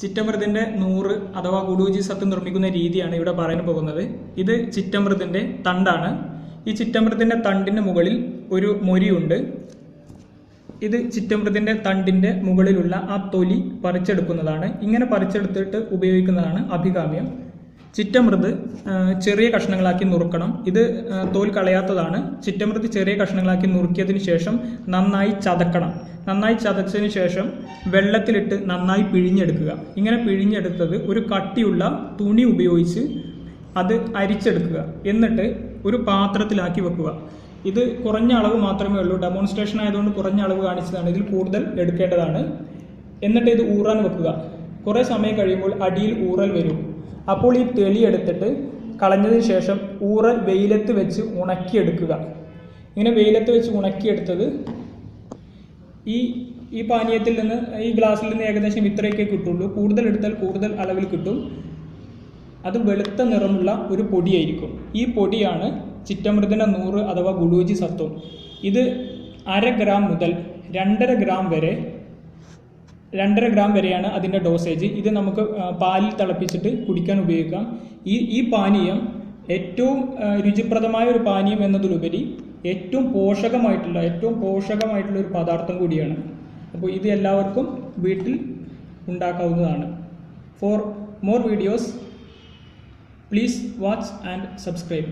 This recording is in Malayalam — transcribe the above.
ചിറ്റമൃതിന്റെ നൂറ് അഥവാ ഗുഡൂജി സത്ത് നിർമ്മിക്കുന്ന രീതിയാണ് ഇവിടെ പറയാൻ പോകുന്നത്. ഇത് ചിറ്റമൃതിന്റെ തണ്ടാണ്. ഈ ചിറ്റമൃതിന്റെ തണ്ടിന് മുകളിൽ ഒരു മൊരിയുണ്ട്. ഇത് ചിറ്റമൃതിന്റെ തണ്ടിന്റെ മുകളിലുള്ള ആ തൊലി പറിച്ചെടുക്കുന്നതാണ്. ഇങ്ങനെ പറിച്ചെടുത്തിട്ട് ഉപയോഗിക്കുന്നതാണ് അഭികാമ്യം. ചിറ്റമൃത് ചെറിയ കഷ്ണങ്ങളാക്കി നുറുക്കണം. ഇത് തോൽ കളയാത്തതാണ്. ചിറ്റമൃത് ചെറിയ കഷ്ണങ്ങളാക്കി നുറുക്കിയതിന് ശേഷം നന്നായി ചതക്കണം. നന്നായി ചതച്ചതിന് ശേഷം വെള്ളത്തിലിട്ട് നന്നായി പിഴിഞ്ഞെടുക്കുക. ഇങ്ങനെ പിഴിഞ്ഞെടുത്തത് ഒരു കട്ടിയുള്ള തുണി ഉപയോഗിച്ച് അത് അരിച്ചെടുക്കുക. എന്നിട്ട് ഒരു പാത്രത്തിലാക്കി വെക്കുക. ഇത് കുറഞ്ഞ അളവ് മാത്രമേ ഉള്ളൂ. ഡെമോൺസ്ട്രേഷൻ ആയതുകൊണ്ട് കുറഞ്ഞ അളവ് കാണിച്ചതാണ്. ഇതിൽ കൂടുതൽ എടുക്കേണ്ടതാണ്. എന്നിട്ട് ഇത് ഊറാൻ വെക്കുക. കുറേ സമയം കഴിയുമ്പോൾ അടിയിൽ ഊറൽ വരും. അപ്പോൾ ഈ തെളി എടുത്തിട്ട് കളഞ്ഞതിന് ശേഷം ഊറൽ വെയിലത്ത് വെച്ച് ഉണക്കിയെടുക്കുക. ഇങ്ങനെ വെയിലത്ത് വെച്ച് ഉണക്കിയെടുത്തത് ഈ ഈ പാനീയത്തിൽ നിന്ന് ഈ ഗ്ലാസ്സിൽ നിന്ന് ഏകദേശം ഇത്രയൊക്കെ കിട്ടുള്ളൂ. കൂടുതൽ എടുത്താൽ കൂടുതൽ അളവിൽ കിട്ടും. അത് വെളുത്ത നിറമുള്ള ഒരു പൊടിയായിരിക്കും. ഈ പൊടിയാണ് ചിറ്റമൃതന നൂറ് അഥവാ ഗുളൂജി സത്വം. ഇത് അര ഗ്രാം മുതൽ രണ്ടര ഗ്രാം വരെ രണ്ടര ഗ്രാം വരെയാണ് അതിന്റെ ഡോസേജ് ഇത് നമുക്ക് പാലിൽ തിളപ്പിച്ചിട്ട് കുടിക്കാൻ ഉപയോഗിക്കാം. ഈ ഈ പാനീയം ഏറ്റവും രുചിപ്രദമായ ഒരു പാനീയം എന്നതിലുപരി ഏറ്റവും പോഷകമായിട്ടുള്ള ഏറ്റവും പോഷകമായിട്ടുള്ള ഒരു പദാർത്ഥം കൂടിയാണ്. അപ്പോൾ ഇത് എല്ലാവർക്കും വീട്ടിൽ ഉണ്ടാക്കാവുന്നതാണ്. For more videos please watch and subscribe